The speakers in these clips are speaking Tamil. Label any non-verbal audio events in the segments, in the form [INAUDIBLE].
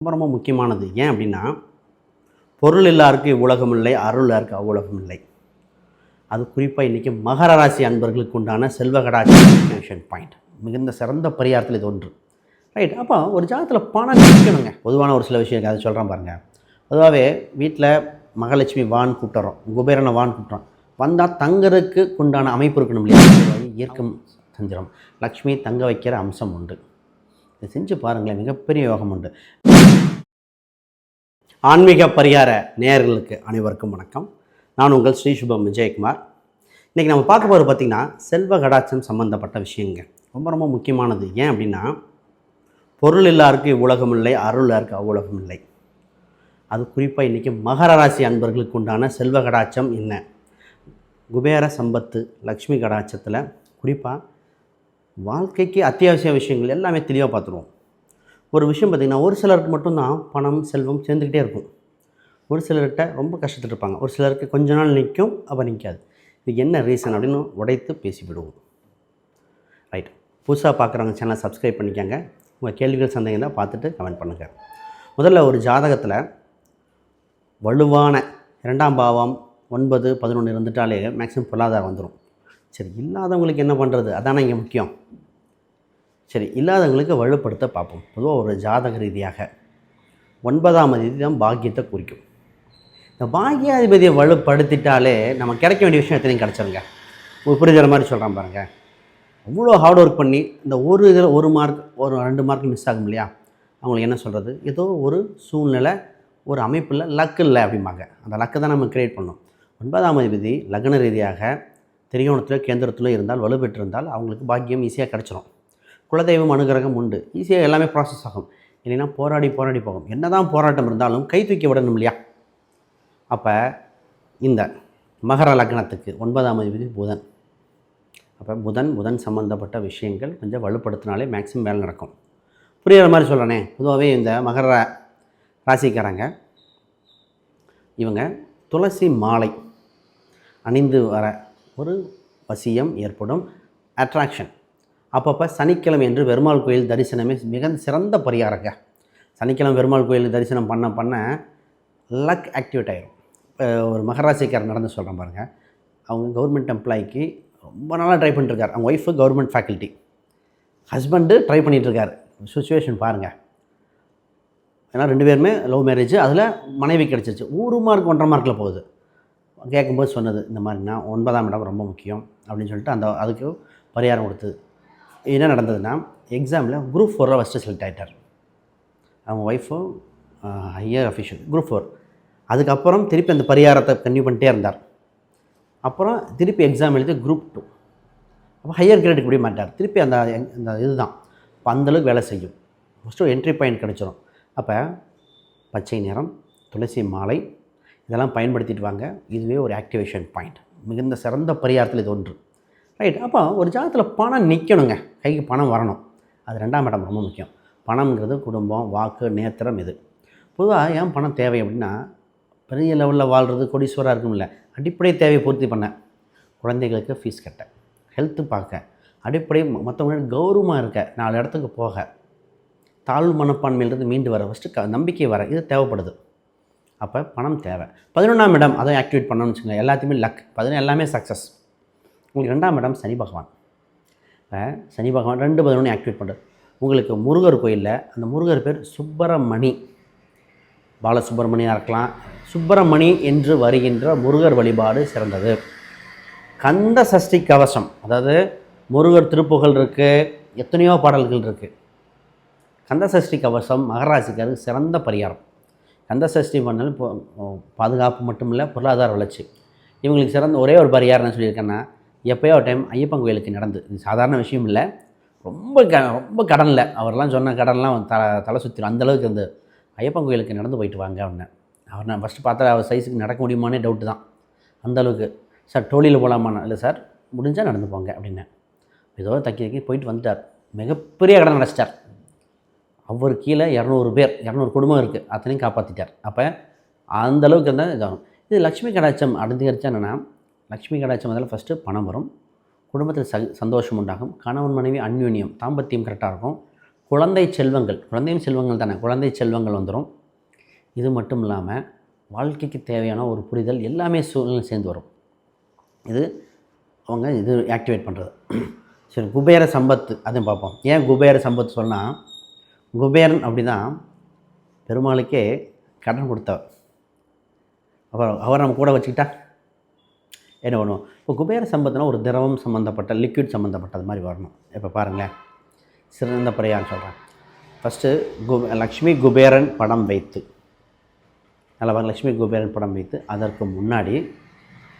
ரொம்ப ரொம்ப முக்கியமானது. ஏன் அப்படின்னா பொருள் எல்லாருக்கு இவ்வுலகம் இல்லை அருள் எல்லாருக்கு அவ்வுலகம் இல்லை. அது குறிப்பாக இன்றைக்கி மகர ராசி அன்பர்களுக்கு உண்டான செல்வ கடாட்சன் பாயிண்ட் மிகுந்த சிறந்த பரிகாரத்தில் இது ஒன்று. ரைட் அப்போ ஒரு ஜாதத்தில் பணம் நிற்கணுங்க பொதுவான ஒரு சில விஷயம் அதை சொல்கிறேன் பாருங்கள் பொதுவாகவே வீட்டில் மகாலட்சுமி வான் கூப்பிட்டுறோம் குபேரனை வான் கூப்பிட்றோம் வந்தால் தங்கறதுக்கு உண்டான அமைப்பு இருக்கணும் இல்லையா? ஈர்க்கும் தந்திரம். லக்ஷ்மி தங்க வைக்கிற அம்சம் உண்டு. இதை செஞ்சு பாருங்களேன் மிகப்பெரிய யோகம் உண்டு. ஆன்மீக பரிகார நேயர்களுக்கு அனைவருக்கும் வணக்கம். நான் உங்கள் ஸ்ரீ சுபம் விஜயகுமார். இன்றைக்கி நம்ம பார்க்க போகிறது பார்த்திங்கன்னா செல்வ கடாட்சம் சம்மந்தப்பட்ட விஷயங்க. ரொம்ப ரொம்ப முக்கியமானது. ஏன் அப்படின்னா பொருள் எல்லாருக்கு இவ்வுலகம் இல்லை அருள் இருக்கு அவ்வுலகம் இல்லை. அது குறிப்பாக இன்றைக்கி மகர ராசி அன்பர்களுக்கு உண்டான செல்வ கடாட்சம் என்ன? குபேர சம்பத்து லக்ஷ்மி கடாட்சத்தில் குறிப்பாக வாழ்க்கைக்கு அத்தியாவசிய விஷயங்கள் எல்லாமே தெளிவாக பார்த்துருவோம். ஒரு விஷயம் பார்த்திங்கன்னா ஒரு சிலருக்கு மட்டும்தான் பணம் செல்வம் சேர்ந்துக்கிட்டே இருக்கும். ஒரு சிலர்கிட்ட ரொம்ப கஷ்டத்தில் இருப்பாங்க. ஒரு சிலருக்கு கொஞ்ச நாள் நிற்கும் அப்போ நிற்காது. இது என்ன ரீசன் அப்படின்னு உடைத்து பேசிவிடுவோம். ரைட் புதுசாக பார்க்குறவங்க சேனலை சப்ஸ்கிரைப் பண்ணிக்கோங்க. உங்கள் கேள்விகள் சந்தேகம் தான் பார்த்துட்டு கமெண்ட் பண்ணுங்கள் முதல்ல ஒரு ஜாதகத்தில் வலுவான இரண்டாம் பாவம் ஒன்பது பதினொன்று இருந்துட்டாலே மேக்ஸிமம் பொருளாதாரம் வந்துடும் சரி இல்லாதவங்களுக்கு என்ன பண்ணுறது அதானே இங்கே முக்கியம். சரி இல்லாதவங்களுக்கு வலுப்படுத்த பார்ப்போம். பொதுவாக ஒரு ஜாதக ரீதியாக ஒன்பதாம் அதிபதி தான் பாக்கியத்தை குறிக்கும். இந்த பாக்கியாதிபதியை வலுப்படுத்திட்டாலே நம்ம கிடைக்க வேண்டிய விஷயம் எத்தனையும் கிடச்சிருங்க. ஒரு புரிதல் மாதிரி சொல்கிறேன் பாருங்கள் அவ்வளோ ஹார்ட் ஒர்க் பண்ணி இந்த ஒரு இதில் ஒரு மார்க் ஒரு ரெண்டு மார்க் மிஸ் ஆகும் இல்லையா? அவங்களுக்கு என்ன சொல்கிறது ஏதோ ஒரு சூழ்நிலை ஒரு அமைப்பில் லக் இல்லை அப்படிம்பாங்க. அந்த லக்கை தான் நம்ம கிரியேட் பண்ணோம் ஒன்பதாம் அதிபதி லக்ன ரீதியாக திரியோணத்தில் கேந்திரத்தில் இருந்தால் வலுப்பெற்றிருந்தால் அவங்களுக்கு பாக்கியம் ஈஸியாக கிடச்சிரும். குலதெய்வம் அனுகிரகம் உண்டு. ஈஸியாக எல்லாமே ப்ராசஸ் ஆகும். இல்லைன்னா போராடி போராடி போகும். என்ன தான் போராட்டம் இருந்தாலும் கை தூக்கி விடணும் இல்லையா? அப்போ இந்த மகர லக்னத்துக்கு ஒன்பதாம் அதிபதி புதன். அப்போ புதன் புதன் சம்மந்தப்பட்ட விஷயங்கள் கொஞ்சம் வலுப்படுத்தினாலே மேக்ஸிமம் வேலை நடக்கும். புரியுற மாதிரி சொல்கிறேனே பொதுவாகவே இந்த மகர ராசிக்காரங்க இவங்க துளசி மாலை அணிந்து வர ஒரு வசியம் ஏற்படும். அட்ராக்ஷன் அப்பப்போ சனிக்கிழமை என்று பெருமாள் கோயில் தரிசனமே மிக சிறந்த பரிகாரங்க. சனிக்கிழமை பெருமாள் கோயில் தரிசனம் பண்ண பண்ண லக் ஆக்டிவேட் ஆகிடும் இப்போ ஒரு மகராசிக்காரர் நடந்து சொல்கிறேன் பாருங்கள் அவங்க கவர்மெண்ட் எம்ப்ளாய்க்கு ரொம்ப நாளாக ட்ரை பண்ணிட்டுருக்காரு அவங்க wife government faculty husband try பண்ணிகிட்ருக்காரு situation பாருங்கள் ஏன்னா ரெண்டு பேருமே லவ் மேரேஜ் அதில் மனைவி கிடச்சிருச்சு. ஒரு மார்க் ஒன்றரை மார்க்கில் போகுது. கேட்கும்போது சொன்னது இந்த மாதிரினா ஒன்பதாம் இடம் ரொம்ப முக்கியம். அப்படின்னு சொல்லிட்டு அந்த அதுக்கு பரிகாரம் கொடுத்தது. என்ன நடந்ததுன்னா எக்ஸாமில் குரூப் ஃபோரில் ஃபஸ்ட்டு செலக்ட் ஆகிட்டார் அவங்க ஒய்ஃபும் ஹையர் அஃபிஷியல் குரூப் ஃபோர் அதுக்கப்புறம் திருப்பி அந்த பரிகாரத்தை கன்யூ பண்ணிட்டே இருந்தார். அப்புறம் திருப்பி எக்ஸாம் எழுதி குரூப் டூ அப்போ ஹையர் கிரேடுக்கு முடிய மாட்டார். திருப்பி அந்த அந்த இதுதான். அப்போ அந்தளவுக்கு வேலை செய்யும். ஃபஸ்ட்டு என்ட்ரி பாயிண்ட் கிடச்சிரும். அப்போ பச்சை நிறம் துளசி மாலை இதெல்லாம் பயன்படுத்திட்டு வாங்க. இதுவே ஒரு ஆக்டிவேஷன் பாயிண்ட் மிகுந்த சிறந்த பரிகாரத்தில் இது ஒன்று. ரைட் அப்போ ஒரு ஜாதகத்தில் பணம் நிற்கணுங்க கைக்கு பணம் வரணும். அது ரெண்டாம் இடம் ரொம்ப முக்கியம். பணம்ங்கிறது குடும்பம் வாக்கு நேத்திரம் இது. பொதுவாக ஏன் பணம் தேவை அப்படின்னா பெரிய லெவலில் வாழ்கிறது கொடீஸ்வராக இருக்கும்ல. அடிப்படை தேவையை பூர்த்தி பண்ண. குழந்தைகளுக்கு ஃபீஸ் கட்ட. ஹெல்த்து பார்க்க. அடிப்படை மற்றவங்க கௌரவமாக இருக்க. நாலு இடத்துக்கு போக. தாழ்வு மனப்பான்மையிலிருந்து மீண்டு வர. ஃபஸ்ட்டு க நம்பிக்கை வர. இது தேவைப்படுது. அப்போ பணம் தேவை. பதினொன்றாம் இடம் அதை ஆக்டிவேட் பண்ணணும்னு வச்சுக்கோங்க. எல்லாத்தையுமே லக் பதினொன்று எல்லாமே சக்ஸஸ் உங்களுக்கு ரெண்டாம் இடம் சனி பகவான். சனி பகவான் ரெண்டு பதினொன்று ஆக்டிவேட் பண்ணுறது உங்களுக்கு முருகர் கோயிலில் அந்த முருகர் பேர் சுப்பிரமணி. பாலசுப்பிரமணியாக இருக்கலாம். சுப்பிரமணி என்று வருகின்ற முருகர் வழிபாடு சிறந்தது. கந்த சஷ்டி கவசம் அதாவது முருகர் திருப்புகழ் இருக்குது எத்தனையோ பாடல்கள் இருக்குது கந்த சஷ்டி கவசம் மகராசிக்காருக்கு சிறந்த பரிகாரம். கந்த சஷ்டி பண்ணாலும் பாதுகாப்பு மட்டும் இல்லை பொருளாதார வளர்ச்சி. இவங்களுக்கு சிறந்த ஒரே ஒரு பரிகாரம் என்ன சொல்லியிருக்கேன்னா எப்போயோ ஒரு டைம் ஐயப்பன் கோயிலுக்கு நடந்து இது சாதாரண விஷயம் இல்லை. ரொம்ப க ரொம்ப கடனில் அவர்லாம் சொன்ன கடன்லாம் த தலை சுற்றிடும் அந்தளவுக்கு அந்த ஐயப்பன் கோயிலுக்கு நடந்து போயிட்டு வாங்க அவனை. அவர் நான் ஃபஸ்ட்டு பார்த்தா அவர் சைஸுக்கு நடக்க முடியுமானே டவுட்டு தான். அந்தளவுக்கு சார் டோலியில் போகலாமாண்ணா இல்லை சார். முடிஞ்சால் நடந்து போங்க அப்படின்னேன். ஏதோ தக்கி தக்கி போயிட்டு வந்துட்டார். மிகப்பெரிய கடன் அடைச்சிட்டார் அவர் கீழே இரநூறு பேர் இரநூறு குடும்பம் இருக்குது அத்தனையும் காப்பாற்றிட்டார் அப்போ அந்தளவுக்கு இருந்தால் இதாகும். இது லக்ஷ்மி கடாட்சம் அடைஞ்சிருச்சா என்னென்னா லக்ஷ்மி கடாட்சம் அதில் ஃபஸ்ட்டு பணம் வரும். குடும்பத்தில் ச சந்தோஷம் உண்டாகும். கணவன் மனைவி அந்யோன்யம் தாம்பத்தியம் கரெக்டாக இருக்கும். குழந்தை செல்வங்கள் குழந்தையும் செல்வங்கள் தானே குழந்தை செல்வங்கள் வந்துடும் இது மட்டும் இல்லாமல் வாழ்க்கைக்கு தேவையான ஒரு புரிதல் எல்லாமே சூழ்நிலை சேர்ந்து வரும். இது அவங்க இது ஆக்டிவேட் பண்ணுறது [CLEARS THROAT] சரி குபேர சம்பத்து அதையும் பார்ப்போம். ஏன் குபேர சம்பத்து சொன்னால் குபேரன் அப்படி தான் பெருமாளுக்கே கடன் கொடுத்தவர். அப்புறம் அவர் நம்ம கூட வச்சுக்கிட்டா? என்ன பண்ணுவோம்? இப்போ குபேர சம்பத்துனா ஒரு திரவம் சம்மந்தப்பட்ட லிக்விட் சம்மந்தப்பட்டது மாதிரி வரணும். இப்போ பாருங்களேன். சிறந்த பிறையான்னு சொல்கிறேன் ஃபஸ்ட்டு கு லக்ஷ்மி குபேரன் படம் வைத்து. நல்லா பாருங்க லக்ஷ்மி குபேரன் படம் வைத்து அதற்கு முன்னாடி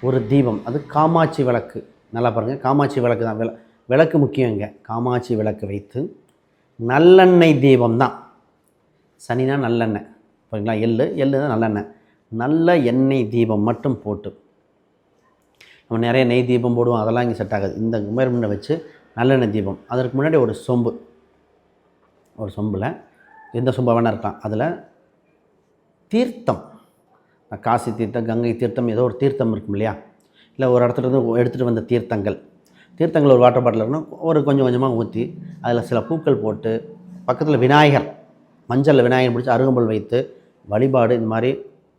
ஒரு தீபம் அது காமாட்சி விளக்கு. நல்லா பாருங்கள் காமாட்சி விளக்கு தான். விள விளக்கு முக்கியம் இங்கே. காமாட்சி விளக்கு வைத்து நல்லெண்ணெய் தீபம் தான். சனினா நல்லெண்ணெய். சரிங்களா எள்ளு எள்ளு தான் நல்லெண்ணெய். நல்ல எண்ணெய் தீபம் மட்டும் போட்டு நம்ம நிறைய நெய் தீபம் போடுவோம் அதெல்லாம் இங்கே செட் ஆகாது. இந்த குமரமனை வச்சு நல்லெண்ணெய் தீபம். அதற்கு முன்னாடி ஒரு சொம்பு. ஒரு சொம்பில் எந்த சொம்பு வேணால் இருக்கலாம். அதில் தீர்த்தம். காசி தீர்த்தம் கங்கை தீர்த்தம் ஏதோ ஒரு தீர்த்தம் இருக்கும் இல்லையா? இல்லை ஒரு இடத்துல இருந்து எடுத்துகிட்டு வந்த தீர்த்தங்கள். தீர்த்தங்கள் ஒரு வாட்டர் பாட்டில் இருக்கணும். ஒரு கொஞ்சம் கொஞ்சமாக ஊற்றி அதில் சில பூக்கள் போட்டு பக்கத்தில் விநாயகர் மஞ்சளில் விநாயகர் பிடிச்சி அருகம்புல் வைத்து வழிபாடு இந்த மாதிரி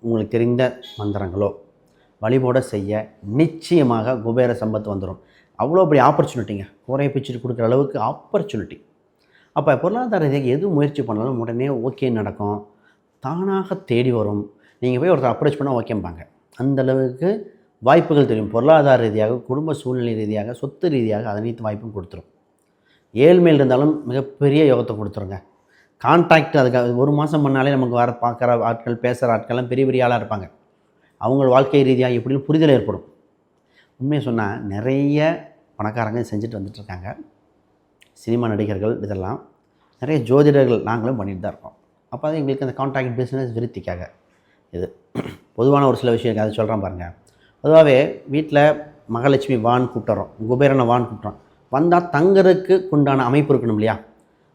உங்களுக்கு தெரிந்த மந்திரங்களோ வழிபோட செய்ய நிச்சயமாக குபேர சம்பத்து வந்துடும் அவ்வளோ பெரிய ஆப்பர்ச்சுனிட்டிங்க குறைய பிச்சுட்டு கொடுக்குற அளவுக்கு ஆப்பர்ச்சுனிட்டி அப்போ பொருளாதார ரீதியாக எது முயற்சி பண்ணாலும் உடனே ஓகே நடக்கும். தானாக தேடி வரும். நீங்கள் போய் ஒருத்தர் அப்ரோச் பண்ணால் ஓகேம்பாங்க அந்த அளவுக்கு வாய்ப்புகள் தெரியும். பொருளாதார ரீதியாக குடும்ப சூழ்நிலை ரீதியாக சொத்து ரீதியாக அனைத்து வாய்ப்பும் கொடுத்துரும். ஏழ்மையில் இருந்தாலும் மிகப்பெரிய யோகத்தை கொடுத்துருங்க. கான்ட்ராக்ட் அதுக்காக ஒரு மாதம் பண்ணாலே நமக்கு வர பார்க்குற ஆட்கள் பேசுகிற ஆட்கள்லாம் பெரிய பெரிய ஆளாக இருப்பாங்க. அவங்க வாழ்க்கை ரீதியாக எப்படின்னு புரிதல் ஏற்படும். உண்மையை சொன்னால் நிறைய பணக்காரங்க செஞ்சுட்டு வந்துட்டுருக்காங்க. சினிமா நடிகர்கள் இதெல்லாம் நிறைய ஜோதிடர்கள் நாங்களும் பண்ணிட்டு தான் இருக்கோம். அப்போ தான் எங்களுக்கு அந்த கான்ட்ராக்ட் பிஸ்னஸ் விருத்திக்காக இது. பொதுவான ஒரு சில விஷயம் அதை சொல்கிறேன் பாருங்கள் பொதுவாகவே வீட்டில் மகாலட்சுமி வான் கூப்பிட்டுறோம். குபேரனை வான் கூப்பிட்றோம் வந்தால் தங்கறதுக்கு உண்டான அமைப்பு இருக்கணும் இல்லையா?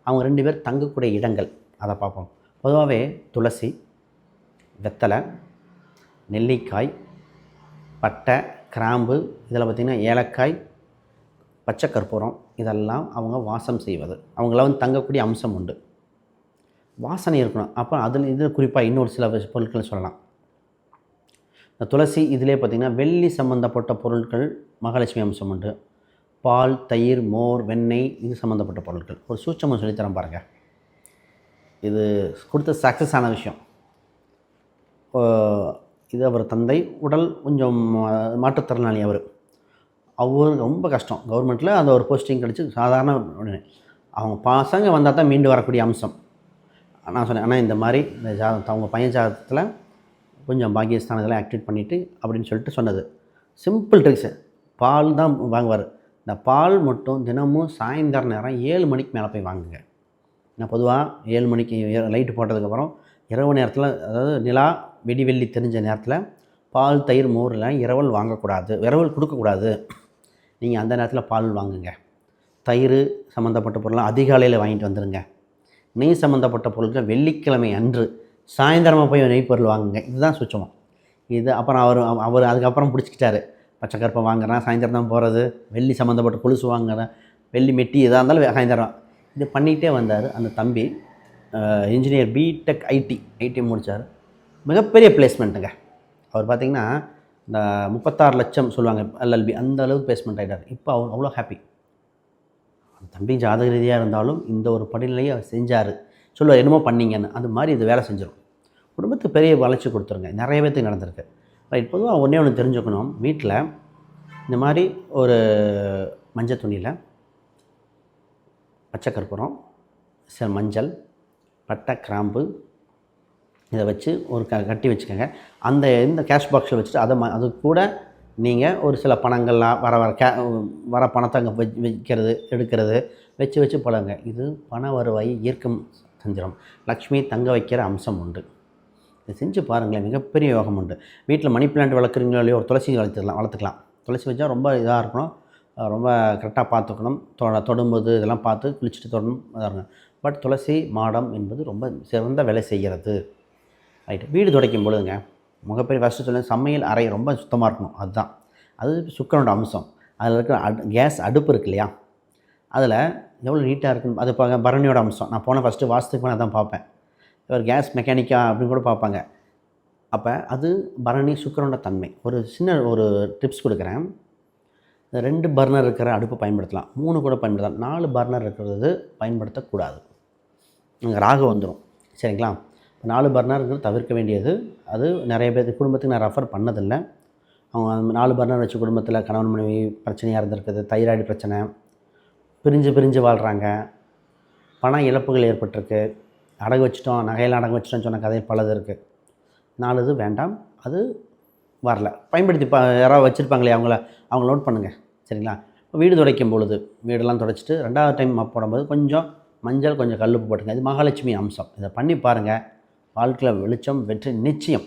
அவங்க ரெண்டு பேர் தங்கக்கூடிய இடங்கள். அதை பார்ப்போம். பொதுவாகவே துளசி வெத்தலை நெல்லிக்காய் பட்டை கிராம்பு இதில் பார்த்திங்கன்னா ஏலக்காய் பச்சை கற்பூரம் இதெல்லாம் அவங்க வாசம் செய்வது. அவங்கள வந்து தங்கக்கூடிய அம்சம் உண்டு. வாசனை இருக்கணும். அப்போ அதில் இது குறிப்பாக இன்னொரு சில பொருட்கள் சொல்லலாம். இந்த துளசி இதிலே பார்த்திங்கன்னா வெள்ளி சம்மந்தப்பட்ட பொருட்கள் மகாலட்சுமி அம்சம் உண்டு. பால் தயிர் மோர் வெண்ணெய் இது சம்மந்தப்பட்ட பொருட்கள். ஒரு சூட்சமாக சொல்லித்தரேன் பாருங்கள் இது கொடுத்த சக்ஸஸ் ஆன விஷயம் இது அவர் தந்தை உடல் கொஞ்சம் மாற்றுத்திறனாளி அவர். அவர் ரொம்ப கஷ்டம். கவர்மெண்ட்டில் அந்த ஒரு போஸ்டிங் கிடச்சி சாதாரண உடனே. அவங்க பசங்க வந்தால் தான் மீண்டு வரக்கூடிய அம்சம். நான் சொன்னேன் ஆனால் இந்த மாதிரி இந்த ஜாதகத்தை அவங்க பையன் ஜாதகத்தில் கொஞ்சம் பாக்கியஸ்தானத்தில் ஆக்டிவேட் பண்ணிவிட்டு அப்படின்னு சொல்லிட்டு சொன்னது. Simple tricks. பால் தான் வாங்குவார். இந்த பால் மட்டும் தினமும் சாயந்தரம் நேரம் ஏழு மணிக்கு மேலே போய் வாங்குங்க. நான் பொதுவாக ஏழு மணிக்கு லைட்டு போட்டதுக்கப்புறம் இரவு நேரத்தில் அதாவது நிலா வெடி வெள்ளி தெரிஞ்ச நேரத்தில் பால் தயிர் மோரில் இரவல் வாங்கக்கூடாது. இரவல் கொடுக்கக்கூடாது. நீங்கள் அந்த நேரத்தில் பால் வாங்குங்க. தயிர் சம்மந்தப்பட்ட பொருள்லாம் அதிகாலையில் வாங்கிட்டு வந்துடுங்க நெய் சம்மந்தப்பட்ட பொருட்கள் வெள்ளிக்கிழமை அன்று சாயந்தரமாக போய் நெய் பொருள் வாங்குங்க. இதுதான் சுச்சமம் இது அப்புறம் அவர் அவர் அதுக்கப்புறம் பிடிச்சிக்கிட்டாரு. பச்சை கருப்பை வாங்குறேன் சாயந்தரம் தான் போகிறது வெள்ளி சம்மந்தப்பட்ட கொலுசு வாங்குறேன். வெள்ளி மெட்டி எதாக இருந்தாலும் சாயந்தரம். இது பண்ணிகிட்டே வந்தார் அந்த தம்பி. இன்ஜினியர் பிடெக் ஐடி ஐடி முடித்தார் மிகப்பெரிய பிளேஸ்மெண்ட்டுங்க அவர் பார்த்திங்கன்னா இந்த முப்பத்தாறு லட்சம் சொல்லுவாங்க எல்எல்பி அந்த அளவுக்கு பிளேஸ்மெண்ட் ஆகிட்டார் இப்போ அவர் அவ்வளோ ஹாப்பி அந்த தம்பி ஜாதக ரீதியாக இருந்தாலும் இந்த ஒரு படிநிலையை அவர் செஞ்சார். சொல்லுவார் என்னமோ பண்ணீங்கன்னு. அது மாதிரி இது வேலை செஞ்சிடும் குடும்பத்துக்கு பெரிய வளர்ச்சி கொடுத்துருங்க. நிறைய பேர்த்துக்கு நடந்திருக்கு. ரைட் பொதுவாக ஒன்றே ஒன்று தெரிஞ்சுக்கணும். வீட்டில் இந்த மாதிரி ஒரு மஞ்சள் துணியில் பச்சை கற்பூரம் சில மஞ்சள் பட்டை கிராம்பு இதை வச்சு ஒரு க கட்டி வச்சுக்கோங்க. அந்த இந்த கேஷ் பாக்ஸில் வச்சுட்டு அதை ம அது கூட நீங்கள் ஒரு சில பணங்கள்லாம் வர வர கே வர பணத்தை அங்கே வச் வைக்கிறது எடுக்கிறது வச்சு வச்சு பழகுங்க இது பண வருவாய் ஈர்க்கும் தந்திரம். லக்ஷ்மி தங்க வைக்கிற அம்சம் உண்டு. இதை செஞ்சு பாருங்களேன் மிகப்பெரிய யோகம் உண்டு. வீட்டில் மணி பிளான்ட் வளர்க்குறீங்களோ இல்லையோ ஒரு துளசி வளர்த்துக்கலாம் வளர்த்துக்கலாம். துளசி வச்சா ரொம்ப இதாக இருக்கணும். ரொம்ப கரெக்டாக பார்த்துக்கணும். தொ தொடும்போது இதெல்லாம் பார்த்து குளிச்சுட்டு தொடணும் இதாக இருக்கணும். பட் துளசி மாடம் என்பது ரொம்ப சிறந்த வேலை செய்கிறது. ரைட்டு வீடு துடைக்கும் பொழுதுங்க முகப்பெரிய ஃபஸ்ட்டு சொல்ல சமையல் அறை ரொம்ப சுத்தமாக இருக்கணும். அதுதான். அது சுக்கரனோட அம்சம். அதில் இருக்கிற அடு கேஸ் அடுப்பு இருக்கு இல்லையா? அதில் எவ்வளோ நீட்டாக இருக்குன்னு அது பார்க்க பரணியோட அம்சம். நான் போன ஃபஸ்ட்டு வாஸ்துக்கு நான் தான் பார்ப்பேன். இவர் கேஸ் மெக்கானிக்கா அப்படின்னு கூட பார்ப்பாங்க. அப்போ அது பரணி சுக்கரனோட தன்மை. ஒரு சின்ன ஒரு டிப்ஸ் கொடுக்குறேன். ரெண்டு பர்னர் இருக்கிற அடுப்பு பயன்படுத்தலாம். மூணு கூட பயன்படுத்தலாம். நாலு பர்னர் இருக்கிறது பயன்படுத்தக்கூடாது. அங்கே ராகு வந்துடும் சரிங்களா? நாலு பர்னருங்கிறது தவிர்க்க வேண்டியது. அது நிறைய பேர் குடும்பத்துக்கு நான் ரெஃபர் பண்ணதில்லை. அவங்க நாலு பர்னர் வச்சு குடும்பத்தில் கணவன் மனைவி பிரச்சனையாக இருந்திருக்குது தைராய்டு பிரச்சனை பிரிஞ்சு பிரிஞ்சு வாழ்கிறாங்க பண இழப்புகள் ஏற்பட்டிருக்கு. அடகு வச்சிட்டோம் நகையெல்லாம் அடகு வச்சிட்டோம்னு சொன்ன கதை பலது இருக்குது நாலு இது வேண்டாம். அது வரல. பயன்படுத்தி பா யாராவது வச்சுருப்பாங்களே அவங்கள அவங்க நோட் பண்ணுங்கள் சரிங்களா? இப்போ வீடு துடைக்கும் பொழுது வீடெல்லாம் துடைச்சிட்டு ரெண்டாவது டைம் போடும்போது கொஞ்சம் மஞ்சள் கொஞ்சம் கல்லுப்பு போட்டுங்க. இது மகாலட்சுமி அம்சம். இதை பண்ணி பாருங்கள் வாழ்க்கையில் வெளிச்சம் வெற்றி நிச்சயம்.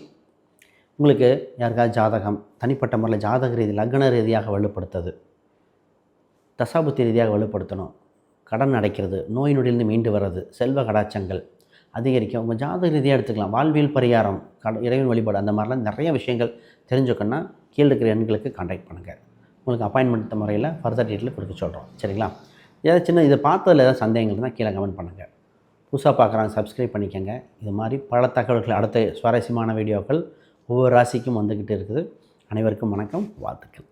உங்களுக்கு யாருக்காவது ஜாதகம் தனிப்பட்ட முறையில் ஜாதக ரீதி லக்ன ரீதியாக வலுப்படுத்துது. தசாபுத்தி ரீதியாக வலுப்படுத்தணும். கடன் அடைக்கிறது நோய் நொடியிலிருந்து மீண்டு வர்றது செல்வ கடாச்சங்கள் அதிகரிக்க உங்கள் ஜாதக ரீதியாக எடுத்துக்கலாம். வாழ்வியல் பரிகாரம் கட இறைவன் வழிபாடு அந்த மாதிரிலாம் நிறைய விஷயங்கள் தெரிஞ்சுக்கணுன்னா கீழே இருக்கிற எண்களுக்கு கான்டாக்ட் பண்ணுங்கள் உங்களுக்கு அப்பாயின்மெண்ட் முறையில் ஃபர்தர் டீட்டெயில் கொடுக்க சொல்கிறோம் சரிங்களா? ஏதாவது சின்ன இதை பார்த்ததில் ஏதாவது சந்தேகங்கள் இருந்தால் கீழே கமெண்ட் பண்ணுங்கள் புதுசாக பார்க்குறாங்க சப்ஸ்கிரைப் பண்ணிக்கோங்க. இது மாதிரி பல தகவல்கள் அடுத்த சுவாரஸ்யமான வீடியோக்கள் ஒவ்வொரு ராசிக்கும் வந்துக்கிட்டு இருக்குது. அனைவருக்கும் வணக்கம் வாழ்த்துக்கள்.